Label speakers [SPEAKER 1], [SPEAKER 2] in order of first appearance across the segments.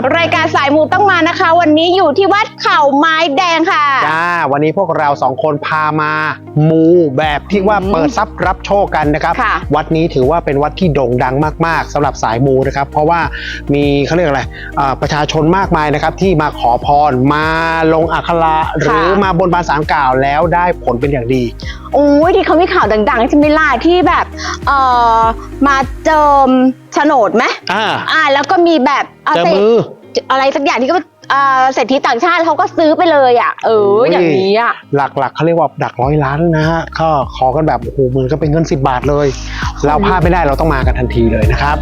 [SPEAKER 1] กับรายการสายมูต้องมานะคะ วันนี้อยู่ที่วัดเขาไม้แดงค่ะ
[SPEAKER 2] จ้าวันนี้พวกเราสองคนพามามูแบบที่ว่า
[SPEAKER 1] อืม
[SPEAKER 2] เปิดทรัพย์รับโชคกันนะครับ
[SPEAKER 1] ค่ะ
[SPEAKER 2] วัดนี้ถือว่าเป็นวัดที่โด่งดังมาก ๆสำหรับสายมูนะครับ เพราะว่ามีเขาเรียกอะไรอ่าประชาชนมากมายนะครับ ที่มาขอพรมาลงอัคระหรือมาบนบานสารกล่าวแล้วได้ผลเป็นอย่างดี
[SPEAKER 1] โอ้ยที่เขามีข่าวดังๆใช่ไหมล่ะที่แบบเอ่อมาเจิมโฉนดไหม
[SPEAKER 2] อ่า
[SPEAKER 1] อ่า แล้วก็มีแบบอ่า
[SPEAKER 2] เจอ
[SPEAKER 1] ศรษ
[SPEAKER 2] มือ
[SPEAKER 1] อะไรสักอย่างที่ก็อ่าเศรษฐีต่างชาติเขาก็ซื้อไปเลยอะ เออ
[SPEAKER 2] โอ้ย
[SPEAKER 1] อย่างนี้อะ
[SPEAKER 2] หลักๆเขาเรียกว่าดักร้อยล้านนะฮะก็ขอกันแบบโอ้โหหมือนก็เป็นเงิน10บาทเลย เราพลาดไม่ได้เราต้องมากันทันทีเลยนะครับ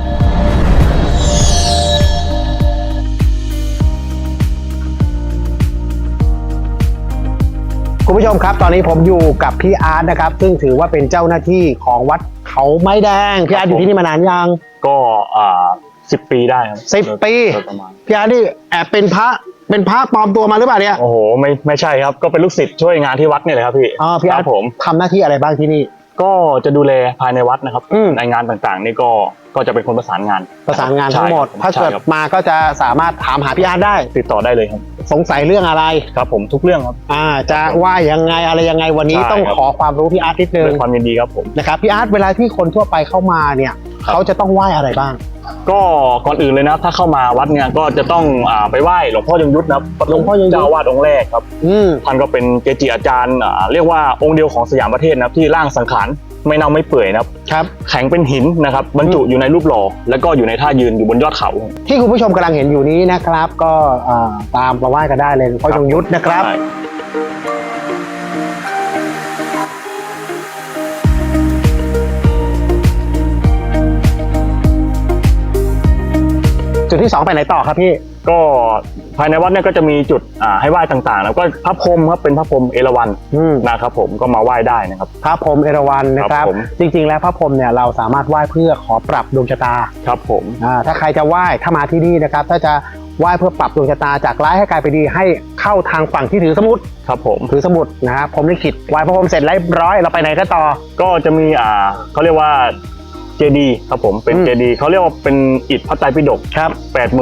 [SPEAKER 2] คุณผู้ชมครับ ตอนนี้ผมอยู่กับพี่อาร์ตนะครับ ซึ่งถือว่าเป็นเจ้าหน้าที่ของวัดเขาไม้แดง พี่อาร์ตอยู่ที่นี่มานานยัง
[SPEAKER 3] ก็อ่า สิบปีได้ครับ
[SPEAKER 2] สิบปี
[SPEAKER 3] โดยประมาณ
[SPEAKER 2] พี่อาร์ตนี่แอบเป็นพระเป็นพระปลอมตัวมาหรือเปล่าเนี่ย
[SPEAKER 3] โอ้โห ไม่ไม่ใช่ครับ ก็เป็นลูกศิษย์ช่วยงานที่วัดนี่แหละครับพี่
[SPEAKER 2] อ๋อพี่
[SPEAKER 3] ค
[SPEAKER 2] อา
[SPEAKER 3] รั
[SPEAKER 2] ร์ต
[SPEAKER 3] บผม
[SPEAKER 2] ทำหน้าที่อะไรบ้างที่นี่
[SPEAKER 3] ก็จะดูแลภายในวัดนะครับ
[SPEAKER 2] อืม
[SPEAKER 3] ในงานต่างๆ นี่ก็ก็จะเป็นคนประสานงาน
[SPEAKER 2] ประสานงานทั้งหมด
[SPEAKER 3] ใช่ครับ
[SPEAKER 2] ถ้าเกิด
[SPEAKER 3] ใช่ครับ
[SPEAKER 2] มาก็จะสามารถถามหาพี่อาร์ตได้
[SPEAKER 3] ติดต่อได้เลยครับ
[SPEAKER 2] สงสัยเรื่องอะไร
[SPEAKER 3] ครับผมทุกเรื่องครับ
[SPEAKER 2] อ่า จะว่ายังไงอะไรยังไงวันนี้
[SPEAKER 3] ใช่
[SPEAKER 2] ต้อง
[SPEAKER 3] ครับ
[SPEAKER 2] ขอความรู้พี่อาร์ตนิดนึ
[SPEAKER 3] ด้
[SPEAKER 2] ง
[SPEAKER 3] วยความยินดีครับผม
[SPEAKER 2] นะครับพี่อาร์ตเวลาที่คนทั่วไปเข้ามาเนี่ย
[SPEAKER 3] ครับ
[SPEAKER 2] เขาจะต้องไหว้อะไรบ้าง
[SPEAKER 3] ก็ก่อนอื่นเลยนะครับถ้าเข้ามาวัดเนี่ยก็จะต้องอ่าไปไหว้หลวงพ่อยงยุทธนะครับ
[SPEAKER 2] หลวงพ่อยงยุทธ
[SPEAKER 3] เจ้าอาวาดองค์แรกครับ
[SPEAKER 2] อืม
[SPEAKER 3] ท่านก็เป็นเกจิอาจารย์อ่าเรียกว่าองค์เดียวของสยามประเทศนะครับที่ร่างสังขารไม่เน่าไม่เปื่อยนะครับ
[SPEAKER 2] ครับ
[SPEAKER 3] แข็งเป็นหินนะครับบรรจุอยู่ในรูปหล่อแล้วก็อยู่ในท่ายืนอยู่บนยอดเขา
[SPEAKER 2] ที่คุณผู้ชมกำลังเห็นอยู่นี้นะครับ ก็อ่าตามมาไหว้กันได้เลยหลวงพ่อยงยุทธนะครับ
[SPEAKER 3] ใช่
[SPEAKER 2] จุดที่สองไปไหนต่อครับพี่
[SPEAKER 3] ก็ภายในวัดเนี่ยก็จะมีจุดอ่าให้ไหว้ต่างๆ แล้วก็พระพรหมครับเป็นพระพรหมเอราวัณ
[SPEAKER 2] อืม
[SPEAKER 3] นะครับผมก็มาไหว้ได้นะครับ
[SPEAKER 2] พระพรหมเอราวัณนะครับ
[SPEAKER 3] ครับผม
[SPEAKER 2] จริง ๆ แล้วพระพรหมเนี่ยเราสามารถไหว้เพื่อขอปรับดวงชะตา
[SPEAKER 3] ครับผม
[SPEAKER 2] อ่าถ้าใครจะไหว้ถ้ามาที่นี่นะครับ ถ้าจะไหว้เพื่อปรับดวงชะตาจากร้ายให้กลายเป็นดีให้เข้าทางฝั่งที่ถือสมุด
[SPEAKER 3] ครับผม
[SPEAKER 2] ถือสมุดนะครับผมลิขิตไหว้พระพรหมเสร็จเรียบร้อยเราไปไหนกันต่อ
[SPEAKER 3] ก็จะมีอ่าเขาเรียกว่า เจดีครับผมเป็น
[SPEAKER 2] อืม
[SPEAKER 3] เจดีเขาเรียกว่าเป็นอิฐพระไตรปิฎก
[SPEAKER 2] ครับ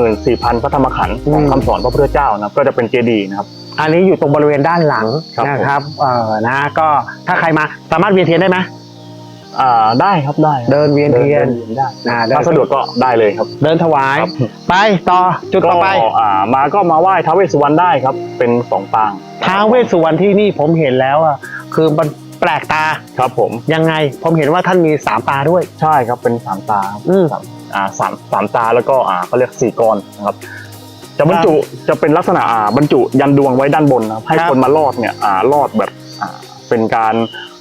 [SPEAKER 3] 84,000 พระธรรมขันธ์ของ
[SPEAKER 2] อืม
[SPEAKER 3] คำสอนพระพุทธเจ้านะครับก็จะเป็นเจดีนะครับ
[SPEAKER 2] อันนี้อยู่ตรงบริเวณด้านหลัง
[SPEAKER 3] ครับ
[SPEAKER 2] นะครับเอ่อนะก็ถ้าใครมาสามารถเวียนเทียนได้ไหม
[SPEAKER 3] อ่าได้ครับได้
[SPEAKER 2] เดินเวียนเทียน
[SPEAKER 3] ดิได้
[SPEAKER 2] อ่าเดิน
[SPEAKER 3] ถ้าสะดวกก็ได้เลยครับ
[SPEAKER 2] เดินถวาย
[SPEAKER 3] ครับ
[SPEAKER 2] ไปต่อจุดต่อไป
[SPEAKER 3] ก็อ่ามาก็มาไหว้ท้าวเวสสุวรรณได้ครับ เป็นสองปาง
[SPEAKER 2] ท้าวเวสสุวรรณที่นี่ผมเห็นแล้วอะคือมัน แปลกตา
[SPEAKER 3] ครับผม
[SPEAKER 2] ยังไงผมเห็นว่าท่านมีสามตาด้วย
[SPEAKER 3] ใช่ครับเป็นสามตาครับ
[SPEAKER 2] อืม
[SPEAKER 3] สามอ่าสามสามตาแล้วก็อ่าเขาเรียกสี่กรนะครับจะบรรจุจะเป็นลักษณะอ่าบรรจุยันดวงไว้ด้านบนนะครับให้
[SPEAKER 2] ครับ
[SPEAKER 3] คนมาลอดเนี่ยอ่ารอดแบบอ่าเป็นการ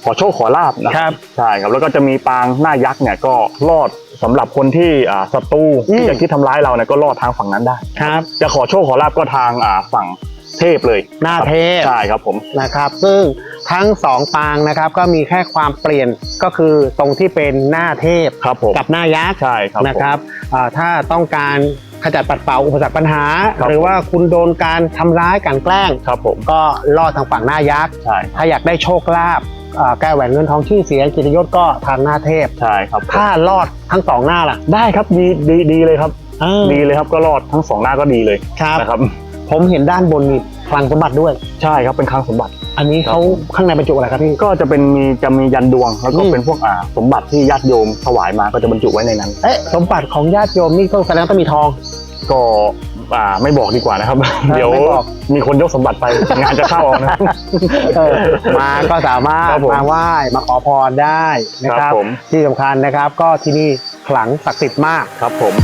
[SPEAKER 3] ขอโชคขอลาบนะครับ ใช่ครับแล้วก็จะมีปางหน้ายักษ์เนี่ยก็รอดสำหรับคนที่อ่าศัตรู
[SPEAKER 2] อืม
[SPEAKER 3] ที่จะคิดทำร้ายเราเนี่ยก็รอดทางฝั่งนั้นได้
[SPEAKER 2] ครับ
[SPEAKER 3] จะขอโชคขอลาบก็ทางอ่าฝั่งเทพเลย
[SPEAKER 2] หน้าเทพ
[SPEAKER 3] ใช่ครับผม
[SPEAKER 2] นะครับ ซึ่ง ทั้งสองปางนะครับ ก็มีแค่ความเปลี่ยนก็คือตรงที่เป็นหน้าเทพ
[SPEAKER 3] ครับผม
[SPEAKER 2] กับหน้ายักษ์
[SPEAKER 3] ใช่ครับผม
[SPEAKER 2] นะครับอ่าถ้าต้องการขจัดปัดเป่าอุปสรรคปัญหา
[SPEAKER 3] ครับ
[SPEAKER 2] หรือว่าคุณโดนการทำร้ายกลันแกล้ง
[SPEAKER 3] ครับผม
[SPEAKER 2] ก็ลอดทางฝั่งหน้ายักษ์
[SPEAKER 3] ใช่
[SPEAKER 2] ถ้าอยากได้โชคลาภอ่าแก้แหวนเงินทองชื่อเสียงกิตยศก็ทางหน้าเทพ
[SPEAKER 3] ใช่ครับผม
[SPEAKER 2] ถ้ารอดทั้งสองหน้าล่ะ
[SPEAKER 3] ได้ครับดีดีดีเลยครับ
[SPEAKER 2] อ่า
[SPEAKER 3] ดีเลยครับก็รอดทั้งสองหน้าก็ดีเลย
[SPEAKER 2] ครับ
[SPEAKER 3] นะครับ
[SPEAKER 2] ผมเห็นด้านบนมีคลังสมบัติด้วย
[SPEAKER 3] ใช่ครับเป็นคลังสมบัติ
[SPEAKER 2] อันนี้เขา
[SPEAKER 3] ครับ
[SPEAKER 2] ข้างในบรรจุอะไรครับพี่
[SPEAKER 3] ก็จะเป็นมีจะมียันดวงแล้วก็
[SPEAKER 2] อืม
[SPEAKER 3] เป็นพวกอ่าสมบัติที่ญาติโยมถวายมาก็จะบรรจุไว้ในนั้น
[SPEAKER 2] เอ๊ะสมบัติของญาติโยมนี่ต้องแสดงว่าต้องมีทอง
[SPEAKER 3] ก็อ่าไม่บอกดีกว่านะครับ เดี๋ยว
[SPEAKER 2] ไม่บอก
[SPEAKER 3] มีคนยกสมบัติไปงานจะเข้าเอานะ
[SPEAKER 2] เออมาก็สามารถ
[SPEAKER 3] ครับผม
[SPEAKER 2] มาไหว้มาขอพรได้นะค
[SPEAKER 3] ครั
[SPEAKER 2] รับบ
[SPEAKER 3] ผม
[SPEAKER 2] ที่สำคัญนะครับ ก็ที่นี่ขลังศักดิ์สิทธิ์มาก
[SPEAKER 3] ครับผม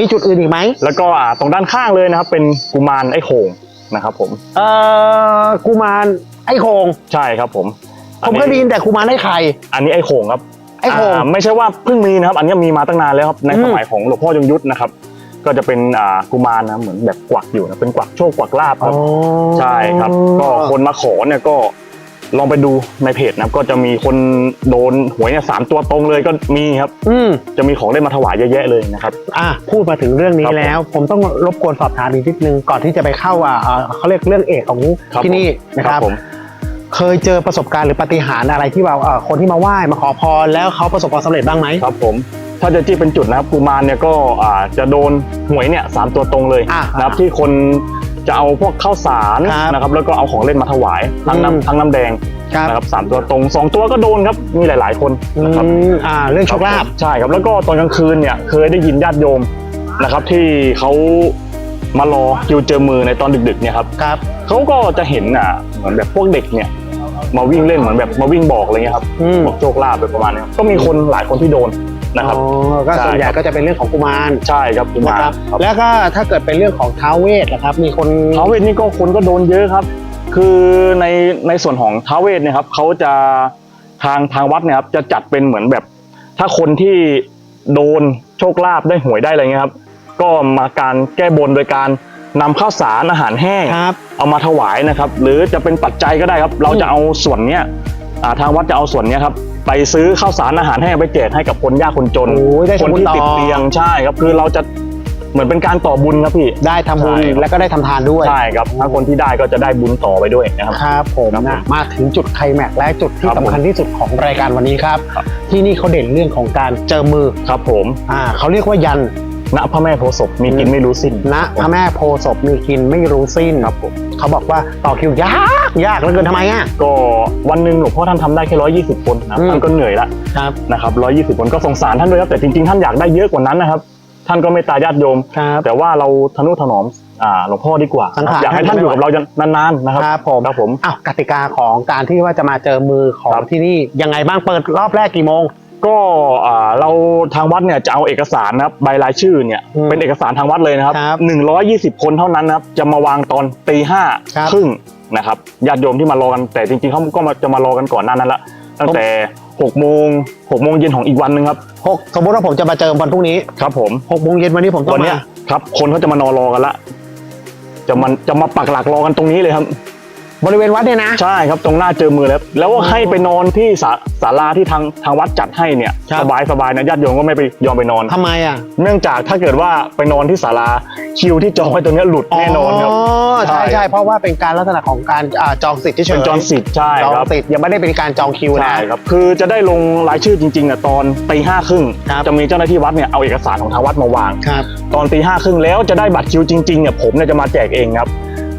[SPEAKER 2] มีจุดอื่นอีกไหม
[SPEAKER 3] แล้วก็อ่าตรงด้านข้างเลยนะครับ เป็นกุมารไอ้โขงนะครับผม
[SPEAKER 2] เอ่อกุมารไอ้โคง
[SPEAKER 3] ใช่ครับผม
[SPEAKER 2] ผมเคยได้ยินแต่กุมารไอ้ไข่
[SPEAKER 3] อันนี้ไอ้โขงครับ
[SPEAKER 2] ไอ้โขง
[SPEAKER 3] อ่าไม่ใช่ว่าเพิ่งมีนะครับ อันนี้มีมาตั้งนานแล้วครับใน
[SPEAKER 2] อืม
[SPEAKER 3] สมัยของหลวงพ่อยงยุทธนะครับ ก็จะเป็นอ่ากุมารนะเหมือนแบบกวักอยู่นะเป็นกวักโชคกวักลาบครับ ใช่ครับ ก็คนมาขอเนี่ยก็ ลองไปดูในเพจนะครับก็จะมีคนโดนหวยเนี่ยสามตัวตรงเลยก็มีครับ
[SPEAKER 2] อืม
[SPEAKER 3] จะมีของเล่นมาถวายเยอะแยะเลยนะครับ
[SPEAKER 2] อะพูดมาถึงเรื่องนี้
[SPEAKER 3] ครับผม
[SPEAKER 2] แล้ว ผมต้องรบกวนสอบถามอีกนิดนึงก่อนที่จะไปเข้าอะเอ่อเขาเรียกเรื่องเอกของ
[SPEAKER 3] ครับ
[SPEAKER 2] ที่นี่นะครับ
[SPEAKER 3] ผม
[SPEAKER 2] เคยเจอประสบการณ์หรือปาฏิหารย์อะไรที่แบบเอ่อคนที่มาไหว้มาขอพรแล้วเขาประสบความสำเร็จบ้างไหม
[SPEAKER 3] ครับผม ถ้าจะที่เป็นจุดนะครับกุมารเนี่ยก็อ่าจะโดนหวยเนี่ยสามตัวตรงเลย
[SPEAKER 2] อะ
[SPEAKER 3] นะครับที่คน จะเอาพวกข้าวสาร
[SPEAKER 2] ครับ
[SPEAKER 3] นะครับแล้วก็เอาของเล่นมาถวายทั้ง
[SPEAKER 2] อืม
[SPEAKER 3] น้ำทั้งน้ำแดง
[SPEAKER 2] ครับ
[SPEAKER 3] นะครับสามตัวตรงสองตัวก็โดนครับมีหลาย ๆ คน
[SPEAKER 2] อื
[SPEAKER 3] นะครับ
[SPEAKER 2] มอ่า เรื่องโชคลาภ
[SPEAKER 3] ใช่ครับแล้วก็ตอนกลางคืนเนี่ยเคยได้ยินญาติโยมนะครับ ที่เขามารอคิวเจอมือในตอนดึกๆเนี่ยครับ
[SPEAKER 2] ครับ
[SPEAKER 3] เขาก็จะเห็นอะเหมือนแบบพวกเด็กเนี่ย มาวิ่งเล่นเหมือนแบบมาวิ่งบอกอะไรเงี้ยครับ
[SPEAKER 2] อืม
[SPEAKER 3] บอกโชคลาภไปประมาณนี้ครับก็มีคนหลายคนที่โดน นะครับ
[SPEAKER 2] อ๋อก็ส่วนใหญ่ก็จะเป็นเรื่องของกุมาร
[SPEAKER 3] ใช่ครับกุมาร
[SPEAKER 2] นะครับ
[SPEAKER 3] ครับ
[SPEAKER 2] แล้วก็ถ้าเกิดเป็นเรื่องของท้าวเวทนะครับ มีคน
[SPEAKER 3] ท้าวเวทนี่ก็คนก็โดนเยอะครับ คือในในส่วนของท้าวเวทเนี่ยครับเขาจะทางทางวัดเนี่ยครับจะจัดเป็นเหมือนแบบ ถ้าคนที่โดนโชคลาภได้หวยได้อะไรเงี้ยครับ ก็มาการแก้บนโดยการนำข้าวสารอาหารแห้ง
[SPEAKER 2] ครับ
[SPEAKER 3] เอามาถวายนะครับ หรือจะเป็นปัจจัยก็ได้ครับ เราจะเอาส่วนเนี้ยอ่าทางวัดจะเอาส่วนเนี้ยครับ ไปซื้อข้าวสารอาหารแห้งไปแจกให้กับคนยากคนจน
[SPEAKER 2] โอ้ยได้
[SPEAKER 3] คน
[SPEAKER 2] ทำบุญ
[SPEAKER 3] ที่
[SPEAKER 2] ต่อ
[SPEAKER 3] ติดเตียงใช่ครับคือเราจะเหมือนเป็นการต่อบุญครับพี่
[SPEAKER 2] ได้ทำบุญ
[SPEAKER 3] ใช่ครับ
[SPEAKER 2] แล้วก็ได้ทำทานด้วย
[SPEAKER 3] ใช่ครับถ้าคนที่ได้ก็จะได้บุญต่อไปด้วยนะครับ
[SPEAKER 2] ครับผม
[SPEAKER 3] ครับผม
[SPEAKER 2] นะมาถึงจุดไคลแม็กซ์และจุดที่
[SPEAKER 3] ครับ
[SPEAKER 2] สำ
[SPEAKER 3] ผม
[SPEAKER 2] คัญที่สุดของรายการวันนี้ครับ
[SPEAKER 3] ครับ
[SPEAKER 2] ที่นี่เขาเด่นเรื่องของการเจอมือ
[SPEAKER 3] ครับผม
[SPEAKER 2] อ่าเขาเรียกว่ายัน
[SPEAKER 3] ณพระแม่โพธิ์ศพมีกินไม่รู้สิ้น
[SPEAKER 2] ณพระแม่โพธิ์ศพมีกินไม่รู้สิ้น
[SPEAKER 3] ครับผม
[SPEAKER 2] เขาบอกว่าต่อคิวยากยากเหลือเกินทำไมอะ
[SPEAKER 3] ก็วันหนึ่งหลวงพ่อท่านทำได้แค่ร้อยี่สิบคนนะครับ
[SPEAKER 2] อืม
[SPEAKER 3] ท่านก็เหนื่อยละ
[SPEAKER 2] ครับ
[SPEAKER 3] นะครับร้อยี่สิบคนก็สงสารท่านด้วยครับแต่จริงๆท่านอยากได้เยอะกว่านั้นนะครับ ท่านก็ไม่ตายญาติโยม
[SPEAKER 2] ครับ
[SPEAKER 3] แต่ว่าเราทนุถนอมอ่าหลวงพ่อดีกว่า
[SPEAKER 2] สังขาร
[SPEAKER 3] อยากให้ท่านอยู่กับเรานานๆนะครับ
[SPEAKER 2] ครับผม
[SPEAKER 3] ครับผม
[SPEAKER 2] อ้าวกติกาของการที่ว่าจะมาเจอมือของ
[SPEAKER 3] ครับ
[SPEAKER 2] ที่นี่ยังไงบ้างเปิดรอบแรกกี่โมง
[SPEAKER 3] ก็อ่าเราทางวัดเนี่ยจะเอาเอกสารนะครับใบรายชื่อเนี่ย
[SPEAKER 2] อืม
[SPEAKER 3] เป็นเอกสารทางวัดเลยนะครับ
[SPEAKER 2] ครับ
[SPEAKER 3] หนึ่งร้อยยี่สิบคนเท่านั้นนะครับจะมาวางตอนตีห้า
[SPEAKER 2] ครับ
[SPEAKER 3] ครึ่งนะครับญาติโยมที่มารอกันแต่จริงๆเขาก็มาจะมารอกันก่อนหน้านั้นละตั้งแต่หกโมงหกโมงเย็นของอีกวันหนึ่งครับ
[SPEAKER 2] หกสมมติว่าผมจะมาเจอวันพรุ่งนี้
[SPEAKER 3] ครับผม
[SPEAKER 2] หกโมงเย็นวันนี้ผมต้อ
[SPEAKER 3] วั
[SPEAKER 2] ง
[SPEAKER 3] นเนี้
[SPEAKER 2] มาย
[SPEAKER 3] ครับคนเขาจะมานอนรอกันละ จะมันจะมาปักหลักรอกันตรงนี้เลยครับ
[SPEAKER 2] บริเวณวัดเนี่ยนะ
[SPEAKER 3] ใช่ครับตรงหน้าเจอมือแล้ว แล้วให้ไปนอนที่ศาศาลาที่ทางทางวัดจัดให้เนี่ย
[SPEAKER 2] ครับ
[SPEAKER 3] สบายสบายนะญาติโยมก็ไม่ไปยอมไปนอน
[SPEAKER 2] ทำไมอะ
[SPEAKER 3] เนื่องจากถ้าเกิดว่าไปนอนที่ศาลาคิวที่จองไว้ตรงเนี้ยหลุดแน่นอนครับ
[SPEAKER 2] อ๋อใช่
[SPEAKER 3] ใช่
[SPEAKER 2] ใช่เพราะว่าเป็นการลักษณะของการอ่าจองสิทธิ์เฉย
[SPEAKER 3] เป็น
[SPEAKER 2] ๆ
[SPEAKER 3] จองสิทธิ์ใช่
[SPEAKER 2] จอง
[SPEAKER 3] ครับ
[SPEAKER 2] สิทธิ์ยังไม่ได้เป็นการจองคิวนะ
[SPEAKER 3] ใช่ครับคือจะได้ลงรายชื่อจริงๆอะตอนตีห้าครึ่ง
[SPEAKER 2] ครับ
[SPEAKER 3] จะมีเจ้าหน้าที่วัดเนี่ยเอาเอกสารของทางวัดมาวาง
[SPEAKER 2] ครับ
[SPEAKER 3] ตอนตีห้าครึ่งแล้วจะได้บัตรคิวจริงๆเนี่ยผมเนี่ยจะมาแจกเองครับ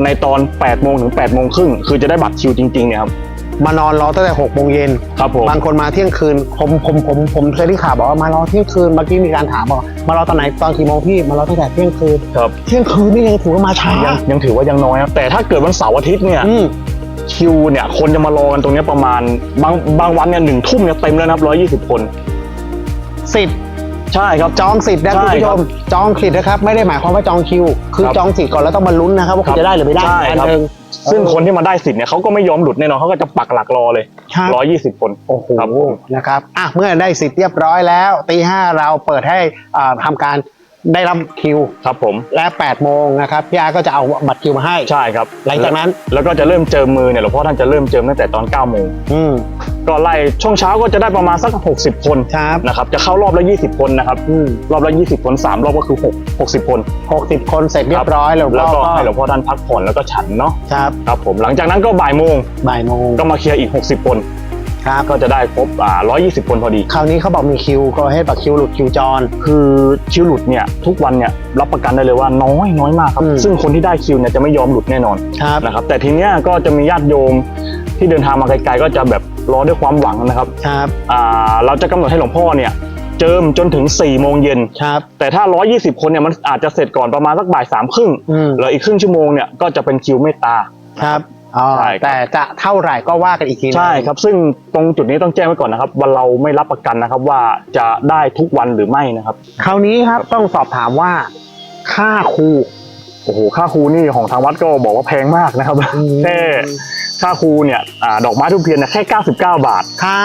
[SPEAKER 3] ในตอน8ปดโมงถึง8ปดโมงครึ่งคือจะได้บัตรคิวจริงๆเนี่ยครับ
[SPEAKER 2] มานอนรอตั้งแต่หกโมงเย็น
[SPEAKER 3] ครับผม
[SPEAKER 2] บางคนมาเที่ยงคืนผมผมผมผมเคยได้ข่าวบอกว่ามารอเที่ยงคืนเมื่อกี้มีการถามบอกมารอตอนไหนตอนกี่โมงพี่มารอตั้งแต่เที่ยงคืน
[SPEAKER 3] ครับ
[SPEAKER 2] เที่ยงคืนนี่ยังถือว่ามาช้า
[SPEAKER 3] ยังยังถือว่ายังน้อยครับแต่ถ้าเกิดวันเสาร์อาทิตย์เนี่ย
[SPEAKER 2] อืม
[SPEAKER 3] คิวเนี่ยคนจะมารอกันตรงเนี้ยประมาณบางบางวันเนี่ยหนึ่งทุ่มเนี่ยเต็มแล้วนะครับร้อยี่สิบคน
[SPEAKER 2] สิทธิ์
[SPEAKER 3] ใช่ครับ
[SPEAKER 2] จองสิทธิ์นะ
[SPEAKER 3] ใช่
[SPEAKER 2] คุณผู้ช
[SPEAKER 3] ครั
[SPEAKER 2] ม
[SPEAKER 3] บ
[SPEAKER 2] จองสิทธิ์นะครับไม่ได้หมายความว่าจองคิว คือ
[SPEAKER 3] ครับ
[SPEAKER 2] จองสิทธิ์ก่อนแล้วต้องมาลุ้นนะครับว่าคุณจะได้หรือไม่ได้
[SPEAKER 3] ใช่
[SPEAKER 2] อัน
[SPEAKER 3] ครับ
[SPEAKER 2] หนึ่ง
[SPEAKER 3] ซึ่งคนที่มาได้สิทธิ์เนี่ยเขาก็ไม่ยอมหลุดแน่นอนเขาก็จะปักหลักรอเลย
[SPEAKER 2] ครับ
[SPEAKER 3] ร้อยี่สิบคน
[SPEAKER 2] โอ้โห
[SPEAKER 3] ครับผม
[SPEAKER 2] นะครับอะเมื่อได้สิทธิ์เรียบร้อยแล้วตีห้าเราเปิดให้อ่าทำการ ได้รับคิว
[SPEAKER 3] ครับผม
[SPEAKER 2] และ8โมงนะครับพี่อาร์ตก็จะเอาบัตรคิวมาให้
[SPEAKER 3] ใช่ครับ
[SPEAKER 2] หลังจากนั้น
[SPEAKER 3] แล้วก็จะเริ่มเจิมมือเนี่ยหลวงพ่อท่านจะเริ่มเจิมตั้งแต่ตอน9ก้าโมง
[SPEAKER 2] อืม
[SPEAKER 3] ก็ไล่ช่วงเช้าก็จะได้ประมาณสัก 60 คน
[SPEAKER 2] ครับ
[SPEAKER 3] นะครับจะเข้ารอบละ 20 คนนะครับ
[SPEAKER 2] อืม
[SPEAKER 3] รอบละ 20 คน 3 รอบก็คือ 6 60 คน
[SPEAKER 2] หกสิบคนเสร็จเรียบร้อยแล้ว
[SPEAKER 3] แล้ว
[SPEAKER 2] ก็
[SPEAKER 3] ก็ให้หลวงพ่อท่านพักผ่อนแล้วก็ฉันเนาะ
[SPEAKER 2] ครับ
[SPEAKER 3] ครับผมหลังจากนั้นก็บ่ายโมง
[SPEAKER 2] บ่ายโมง
[SPEAKER 3] ก็มาเคลียร์อีก 60 คน
[SPEAKER 2] ครับ
[SPEAKER 3] ก็จะได้ครบอ่า120 คนพอดี
[SPEAKER 2] คราวนี้เขาบอกมีคิวก็ให้บัตรคิวหลุดคิวจร
[SPEAKER 3] คือคิวหลุดเนี่ยทุกวันเนี่ยรับประกันได้เลยว่าน้อยน้อยมากครับ
[SPEAKER 2] อืม
[SPEAKER 3] ซึ่งคนที่ได้คิวเนี่ยจะไม่ยอมหลุดแน่นอน
[SPEAKER 2] ครับ
[SPEAKER 3] นะครับ แต่ทีเนี้ยก็จะมีญาติโยมที่เดินทางมาไกลๆก็จะแบบรอด้วยความหวังนะครับ
[SPEAKER 2] ครับ
[SPEAKER 3] อ่าเราจะกำหนดให้หลวงพ่อเนี่ยเจิมจนถึง4ี่โมงเย็น
[SPEAKER 2] ครับ
[SPEAKER 3] แต่ถ้า 120 คนเนี่ยมันอาจจะเสร็จก่อนประมาณสักบ่ายสามครึ่ง
[SPEAKER 2] อืม
[SPEAKER 3] แล้วอีกครึ่งชั่วโมงเนี่ยก็จะเป็นคิวเมตตา
[SPEAKER 2] ครับ อ๋อ
[SPEAKER 3] ใช่ครับ
[SPEAKER 2] แต่จะเท่าไหร่ก็ว่ากันอีกทีหนึ่ง
[SPEAKER 3] ใช่ครับ ซึ่งตรงจุดนี้ต้องแจ้งไว้ก่อนนะครับว่าเราไม่รับประกันนะครับว่าจะได้ทุกวันหรือไม่นะครับ
[SPEAKER 2] คราวนี้ครับต้องสอบถามว่าค่าครู
[SPEAKER 3] โอ้โหค่าครูนี่ของทางวัดก็บอกว่าแพงมากนะครับ แค่ค่าครูเนี่ยอ่าดอกไม้ทุบเทียนเนี่ยแค่ 99 บาท
[SPEAKER 2] ค่า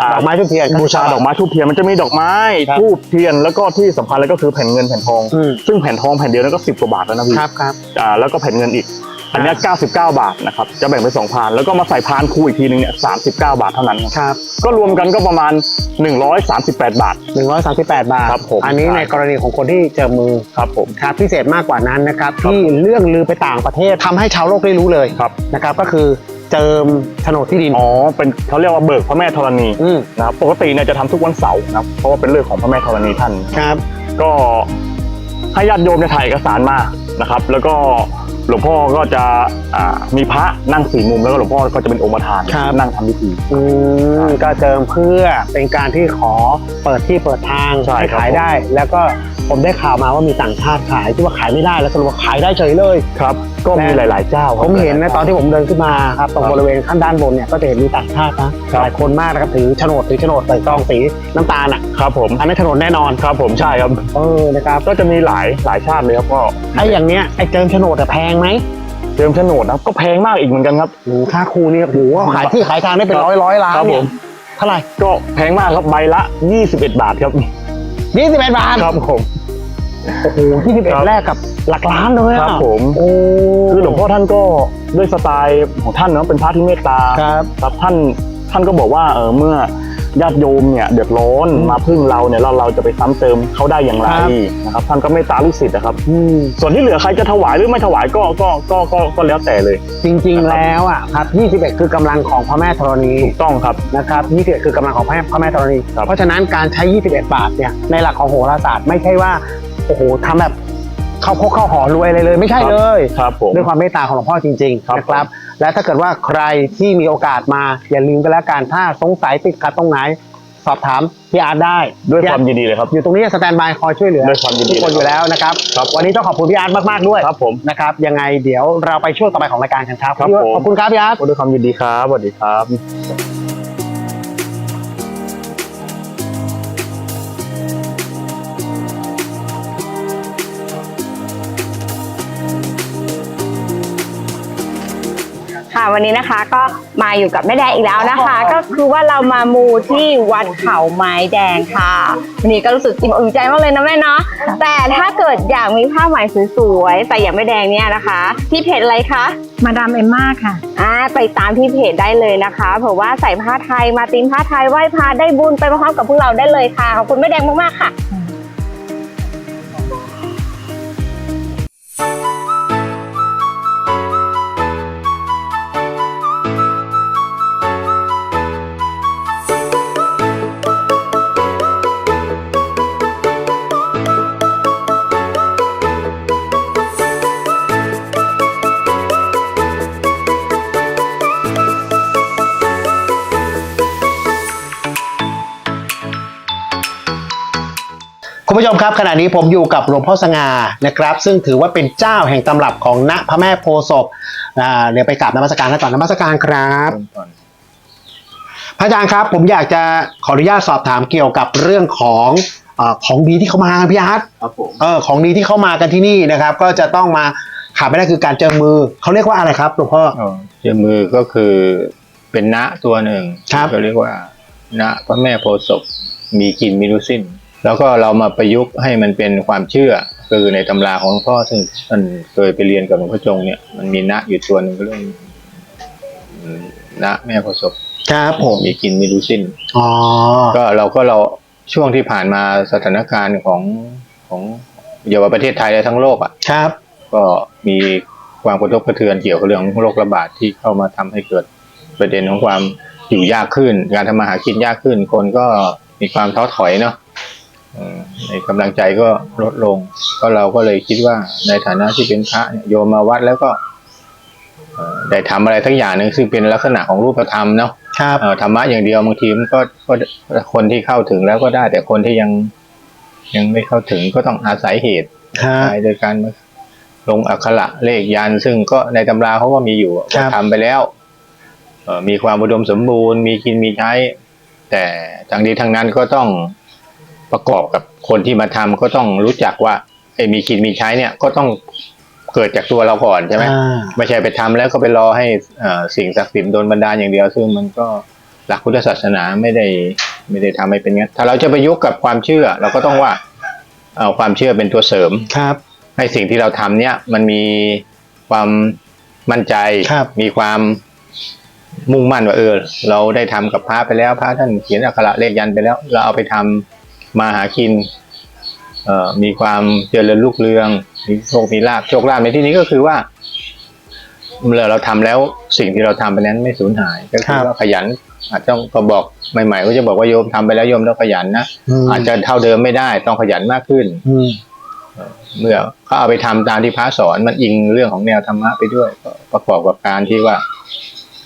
[SPEAKER 3] อ่า
[SPEAKER 2] ดอกไม้ทุกเทียน
[SPEAKER 3] บูชาดอกไม้ทูบเทียนมันจะมีดอกไม้
[SPEAKER 2] ครับ
[SPEAKER 3] ทูบเทียนแล้วก็ที่สำคัญเลยก็คือแผ่นเงินแผ่นทอง
[SPEAKER 2] อืม
[SPEAKER 3] ซึ่งแผ่นทองแผ่นเดียวนั้นก็สิบกว่าบาทแล้วนะพี่
[SPEAKER 2] ครับครับ
[SPEAKER 3] อ่าแล้วก็แผ่นเงินอีก อันเนี้ย99 บาทนะครับจะแบ่งเป็นสองพานแล้วก็มาใส่พานคู่อีกทีนึงเนี่ย39 บาทเท่านั้นครับ
[SPEAKER 2] ครับ
[SPEAKER 3] ก็รวมกันก็ประมาณ 138 บาท
[SPEAKER 2] หนึ่งร้อยสามสิบแปดบาท
[SPEAKER 3] ครับผม
[SPEAKER 2] อันนี้ในกรณีของคนที่เจอมือ
[SPEAKER 3] ครับผม
[SPEAKER 2] ครับพิเศษมากกว่านั้นนะครับ
[SPEAKER 3] ครับ
[SPEAKER 2] ที่เรื่องลือไปต่างประเทศทำให้ชาวโลกได้รู้เลย
[SPEAKER 3] ครับ
[SPEAKER 2] นะครับก็คือเจิมโฉนดที่ดิน
[SPEAKER 3] อ๋อเป็นเขาเรียกว่าเบิกพระแม่ธรณี
[SPEAKER 2] อืม
[SPEAKER 3] นะครับปกติเนี่ยจะทำทุกวันเสาร์นะครับเพราะว่าเป็นเรื่องของพระแม่ธรณีท่าน
[SPEAKER 2] ครับ
[SPEAKER 3] ก็ให้ญาติโยมเนี่ยถ่ายเอกสารมานะครับ แล้วก็ หลวงพ่อก็จะอ่ามีพระนั่งสี่มุมแล้วก็หลวงพ่อก็จะเป็นองค์ประธาน
[SPEAKER 2] ครับ
[SPEAKER 3] นั่งทำพิธี
[SPEAKER 2] อืมก็เจิมเพื่อเป็นการที่ขอเปิดที่เปิดทาง
[SPEAKER 3] ใช่ครับ
[SPEAKER 2] ขายได้ แล้วก็ผมได้ข่าวมาว่ามีต่างชาติขายที่ว่าขายไม่ได้แล้วสรุปว่าขายได้เฉยเลย
[SPEAKER 3] ครับ ก็มีหลาย ๆ เจ้าครับ
[SPEAKER 2] ผมเห็นนะตอนที่ผมเดินขึ้นมาครับตรง
[SPEAKER 3] ครับ
[SPEAKER 2] บริเวณข้างด้านบนเนี่ยก็จะเห็นมีต่างชาตินะครับหลายคนมากนะครับถือโฉนดถือโฉนดใส่ซองสีน้ำตาลอะ
[SPEAKER 3] ครับผม
[SPEAKER 2] อันนั้นโฉนดแน่นอน
[SPEAKER 3] ครับผมใช่ครับ
[SPEAKER 2] เออนะครับ
[SPEAKER 3] ก็จะมีหลายหลายชาติเลยครับก็
[SPEAKER 2] ไอ้อย่างเนี้ยไอ้เจิมโฉนดแต่แพงไหม
[SPEAKER 3] เติมโฉนดนะครับก็แพงมากอีกเหมือนกันครับ
[SPEAKER 2] โอ้โหค่าครูเนี่ยโอ้โหขายที่ขายทางได้เป็น
[SPEAKER 3] ครับ
[SPEAKER 2] ร้อยร้อยล้าน
[SPEAKER 3] ครับ
[SPEAKER 2] เนี่
[SPEAKER 3] ผ
[SPEAKER 2] ย
[SPEAKER 3] ม
[SPEAKER 2] เท่าไหร่
[SPEAKER 3] ก็แพงมากครับใบละ 21 บาทครับ
[SPEAKER 2] ยี่สิบเอ็ดบาท
[SPEAKER 3] ครับผม
[SPEAKER 2] โอ้โหยี่สิบเอ็ด
[SPEAKER 3] ครับ
[SPEAKER 2] แรกกับหลักล้านเลย
[SPEAKER 3] ค
[SPEAKER 2] อะ
[SPEAKER 3] รับผม
[SPEAKER 2] โอ้
[SPEAKER 3] คือหลวงพ่อท่านก็ด้วยสไตล์ของท่านเนาะเป็นพระที่เมตตา
[SPEAKER 2] ครับ
[SPEAKER 3] ครับท่านท่านก็บอกว่าเออเมื่อญาติโยมเนี่ยเดือดร้อน
[SPEAKER 2] อืม
[SPEAKER 3] มาพึ่งเราเนี่ยเราเราจะไปซ้ำเติมเขาได้อย่างไร
[SPEAKER 2] ครับ
[SPEAKER 3] นะครับท่านก็เมตตาลูกศิษย์นะครับ
[SPEAKER 2] อืม
[SPEAKER 3] ส่วนที่เหลือใครจะถวายหรือไม่ถวายก็ก็ก็ก็ก็แล้วแต่เลย
[SPEAKER 2] จริงๆแล้วอะครับยี่สิบเอ็ดคือกำลังของพระแม่ธรณี
[SPEAKER 3] ถูกต้องครับ
[SPEAKER 2] นะครับยี่สิบเอ็ดคือกำลังของพระแม่พระแม่ธรณี
[SPEAKER 3] ครับ
[SPEAKER 2] เพราะฉะนั้นการใช้ยี่สิบเอ็ดบาทเนี่ยในหลักของโหราศาสตร์ไม่ใช่ว่า โอ้โหทำแบบเข้าพกเข้าหอรวยอะไรเลยไม่ใช่เลย
[SPEAKER 3] ครับผม
[SPEAKER 2] ด้วยความเมตตาของหลวงพ่อจริง
[SPEAKER 3] ครับ
[SPEAKER 2] ๆนะครับ และถ้าเกิดว่าใครที่มีโอกาสมาอย่าลืมกันแล้วกันถ้าสงสัยติดขัดตรงไหน สอบถามพี่อาร์ตได้
[SPEAKER 3] ด้วย
[SPEAKER 2] พี่
[SPEAKER 3] ค
[SPEAKER 2] อา
[SPEAKER 3] วา
[SPEAKER 2] ร์ต
[SPEAKER 3] มยินดีเลยครับ
[SPEAKER 2] อยู่ตรงนี้สแตนบายคอยช่วยเหลือ
[SPEAKER 3] ด้วยความยินดี
[SPEAKER 2] ทุกคนอยู่แล้วนะครับ
[SPEAKER 3] ครับ
[SPEAKER 2] วันนี้ต้องขอบคุณพี่อาร์ตมากๆด้วย
[SPEAKER 3] ครับผม
[SPEAKER 2] นะครับยังไงเดี๋ยวเราไปช่วงต่อไปของรายการกันครับ
[SPEAKER 3] ครับผม
[SPEAKER 2] ขอบคุณครับพี่อาร์ต
[SPEAKER 3] ด้วยความยินดีครับสวัสดีครับ
[SPEAKER 1] ค่ะวันนี้นะคะก็มาอยู่กับแม่แดงอีกแล้วนะคะ ก็คือว่าเรามามูที่วัดเขาไม้แดงค่ะวันนี้ก็รู้สึกอิ่มอกอิ่มใจมากเลยนะแม่เนาะแต่ถ้าเกิดอยากมีผ้าไหมสวยๆใส่อย่างแม่แดงเนี่ยนะคะ ที่เพจอะไรคะ
[SPEAKER 4] มาดามเอมม่าค่ะ
[SPEAKER 1] อ่าไปตามที่เพจได้เลยนะคะเผื่อว่าใส่ผ้าไทยมาตีมผ้าไทยไหว้พระได้บุญไปพร้อมๆกับพวกเราได้เลยค่ะขอบคุณแม่แดงมากๆค่ะ
[SPEAKER 2] ผู้ชมครับขณะนี้ผมอยู่กับหลวงพ่อสง่านะครับ ซึ่งถือว่าเป็นเจ้าแห่งตำรับของณพระแม่โพธิ์ศพอ่าเดี๋ยวไปกราบนมัสการกันก่อนนมัสการครับ พระอาจารย์ครับผมอยากจะขออนุญาตสอบถามเกี่ยวกับเรื่องของเออของดีที่เขามาพี่อาร์ต
[SPEAKER 3] ครับผม
[SPEAKER 2] เออของดีที่เข้ามากันที่นี่นะครับ ก็จะต้องมาขาดไม่ได้คือการเจอมือเขาเรียกว่าอะไรครับหลวงพ่อ
[SPEAKER 5] อ๋อเจามือก็คือเป็นณตัวหนึ่ง
[SPEAKER 2] ครับ
[SPEAKER 5] เขาเรียกว่าณพระแม่โพธิ์ศพมีกินมีรู้สิ้น แล้วก็เรามาประยุกต์ให้มันเป็นความเชื่อ คือในตำราของหลวงพ่อซึ่งท่านเคยไปเรียนกับหลวงพ่อจงเนี่ยมันมีณอยู่ตัวหนึ่งก็เรื่องอืมณแม่โพธิ์ศพ
[SPEAKER 2] ครับผม
[SPEAKER 5] มีกินมีรู้สิ้น
[SPEAKER 2] อ๋อ
[SPEAKER 5] ก็เราก็เราช่วงที่ผ่านมาสถานการณ์ของของอย่าว่าประเทศไทยและทั้งโลกอะ
[SPEAKER 2] ครับ
[SPEAKER 5] ก็มีความกระทบกระเทือนเกี่ยวกับเรื่องโรคระบาดที่เข้ามาทำให้เกิดประเด็นของความอยู่ยากขึ้น การทำมาหากินยากขึ้น คนก็มีความท้อถอยเนาะอืม ในกำลังใจก็ลดลง ก็เราก็เลยคิดว่าในฐานะที่เป็นพระเนี่ยโยมมาวัดแล้วก็เอ่อได้ทำอะไรทั้งอย่างหนึ่งซึ่งเป็นลักษณะของรูปธรรมเนาะ
[SPEAKER 2] ครับ
[SPEAKER 5] เอ่อธรรมะอย่างเดียวบางทีมันก็ก็คนที่เข้าถึงแล้วก็ได้ แต่คนที่ยังยังไม่เข้าถึงก็ต้องอาศัยเหตุ
[SPEAKER 2] ครับ
[SPEAKER 5] ใช้โดยการมาลงอักขระเลขยันต์ซึ่งก็ในตำราเขาก็มีอยู่
[SPEAKER 2] ครั
[SPEAKER 5] ก็
[SPEAKER 2] บ
[SPEAKER 5] ทำไปแล้วเอ่อมีความอุดมสมบูรณ์ มีกินมีใช้ แต่ทั้งนี้ทั้งนั้นก็ต้อง ประกอบกับคนที่มาทำก็ต้องรู้จักว่าไอ้มีกินมีใช้เนี่ยก็ต้องเกิดจากตัวเราก่อนใช่ไหม
[SPEAKER 2] อ่า
[SPEAKER 5] ไม่ใช่ไปทำแล้วก็ไปรอให้เอ่อสิ่งศักดิ์สิทธิ์โดนบันดาลอย่างเดียว ซึ่งมันก็หลักพุทธศาสนาไม่ได้ไม่ได้ทำให้เป็นงั้นถ้าเราจะไปยุกกับความเชื่อ เราก็ต้องว่าเอาความเชื่อเป็นตัวเสริม
[SPEAKER 2] ครับ
[SPEAKER 5] ให้สิ่งที่เราทำเนี่ยมันมีความมั่นใจ
[SPEAKER 2] ครับ
[SPEAKER 5] มีความมุ่งมั่นว่าเออ เราได้ทำกับพระไปแล้วพระท่านเขียนอักขระเลขยันต์ไปแล้ว เราเอาไปทำ มาหากินเอ่อมีความเจริญรุ่งเรือง มีโชค มีลาภโชคลาภในที่นี้ก็คือว่าเมื่อเราทำแล้วสิ่งที่เราทำไปนั้นไม่สูญหายก็คือว่าขยัน อาจจะต้องก็บอกใหม่ๆก็จะบอกว่าโยมทำไปแล้วโยมต้องขยันนะ
[SPEAKER 2] ม
[SPEAKER 5] อาจจะเท่าเดิมไม่ได้ต้องขยันมากขึ้น
[SPEAKER 2] อืม
[SPEAKER 5] เมื่อเขาเอาไปทำตามที่พระสอนมันอิงเรื่องของแนวธรรมะไปด้วยก็ประกอบกับการที่ว่า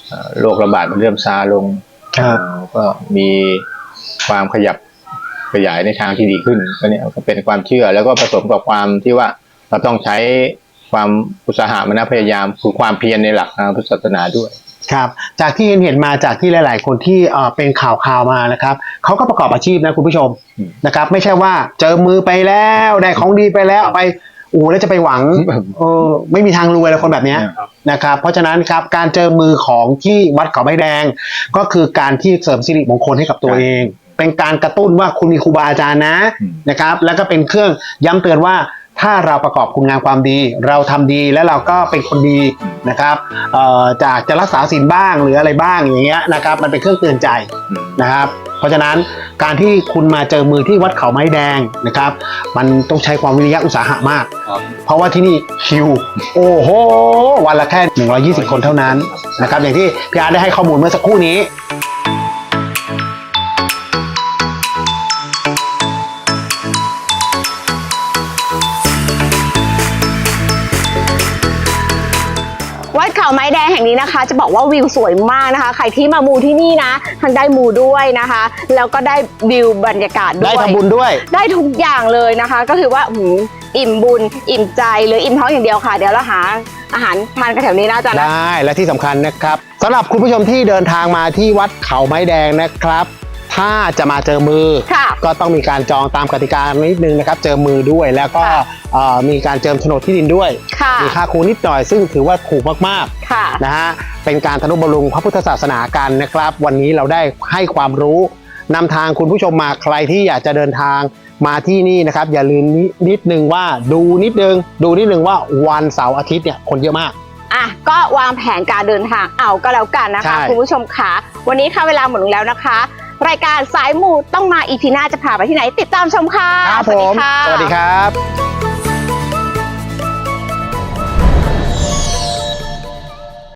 [SPEAKER 5] เอ่อโรคระบาดมันเริ่มซาลง
[SPEAKER 2] ครับ
[SPEAKER 5] เอ่อก็มีความขยับ ขยายในทางที่ดีขึ้นก็เนี่ยก็เป็นความเชื่อแล้วก็ผสมกับความที่ว่าเราต้องใช้ความอุตสาหะมนพยายามคือความเพียรในหลักทางพุทธศาสนาด้วย
[SPEAKER 2] ครับจากที่เห็นเห็นมาจากที่หลาย ๆ คนที่เอ่อเป็นข่าวข่าวมานะครับเขาก็ประกอบอาชีพนะคุณผู้ชม
[SPEAKER 5] อืม
[SPEAKER 2] นะครับ ไม่ใช่ว่าเจอมือไปแล้วได้ของดีไปแล้วเอาไปโอ้โหแล้วจะไปหวังเออไม่มีทางรวยแล้วคนแบบเนี้ยนะครับเพราะฉะนั้นครับการเจอมือของที่วัดเขาไม้แดง ก็คือการที่เสริมสิริมงคลให้กับตัว
[SPEAKER 5] ครับ
[SPEAKER 2] เอง เป็นการกระตุ้นว่าคุณมีครูบาอาจารย์นะ
[SPEAKER 5] อืม
[SPEAKER 2] นะครับ แล้วก็เป็นเครื่องย้ำเตือนว่าถ้าเราประกอบคุณงามความดี เราทำดีและเราก็เป็นคนดีนะครับเอ่อจากจะรักษาศีลบ้างหรืออะไรบ้างอย่างเงี้ยนะครับมันเป็นเครื่องเตือนใจ
[SPEAKER 5] อืม
[SPEAKER 2] นะครับ เพราะฉะนั้นการที่คุณมาเจอมือที่วัดเขาไม้แดงนะครับ มันต้องใช้ความวิริยะอุตสาหะมาก เพราะว่าที่นี่คิว โอ้โห วันละแค่ 120 คนเท่านั้นนะครับอย่างที่พี่อาร์ตได้ให้ข้อมูลเมื่อสักครู่นี้
[SPEAKER 1] เขาไม้แดงแห่งนี้นะคะ จะบอกว่าวิวสวยมากนะคะ ใครที่มามูที่นี่นะทั้งได้มูด้วยนะคะ แล้วก็ได้วิวบรรยากาศด้วย
[SPEAKER 2] ได้ทำบุญด้วย
[SPEAKER 1] ได้ทุกอย่างเลยนะคะ ก็คือว่าหืมอิ่มบุญ อิ่มใจหรืออิ่มท้องอย่างเดียวค่ะ เดี๋ยวเราหาอาหารทานกันแถวนี้นะอาจ๊ะนะ
[SPEAKER 2] ได้และที่สำคัญนะครับสำหรับคุณผู้ชมที่เดินทางมาที่วัดเขาไม้แดงนะครับ ถ้าจะมาเจอมือ
[SPEAKER 1] ค่ะ
[SPEAKER 2] ก็ต้องมีการจองตามกติกานิดนึงนะครับ เจอมือด้วยแล้วก็
[SPEAKER 1] ค่ะ
[SPEAKER 2] เอ่อมีการเจิมโฉนดที่ดินด้วย
[SPEAKER 1] ค่ะ
[SPEAKER 2] มีค่าครูนิดหน่อยซึ่งถือว่าถูกมาก
[SPEAKER 1] ค่ะ
[SPEAKER 2] ๆนะฮะเป็นการทนุบำรุงพระพุทธศาสนากันนะครับ วันนี้เราได้ให้ความรู้นำทางคุณผู้ชมมาใครที่อยากจะเดินทางมาที่นี่นะครับ อย่าลืมนินิดนึงว่าดูนิดนึง ดูนิดนึงว่าวันเสาร์อาทิตย์เนี่ยคนเยอะมาก
[SPEAKER 1] อะก็วางแผนการเดินทางเอาก็แล้วกันนะ
[SPEAKER 2] ใช่
[SPEAKER 1] คะ คุณผู้ชมค่ะวันนี้ค่ะเวลาหมดลงแล้วนะคะ รายการสายมูต้องมาอีพีหน้าจะพาไปที่ไหน ติดตามชมค่ะ
[SPEAKER 2] ครับ
[SPEAKER 1] สวัส
[SPEAKER 2] ผ
[SPEAKER 1] ดี
[SPEAKER 2] ม
[SPEAKER 1] ค่ะ
[SPEAKER 2] สวัสดีครับ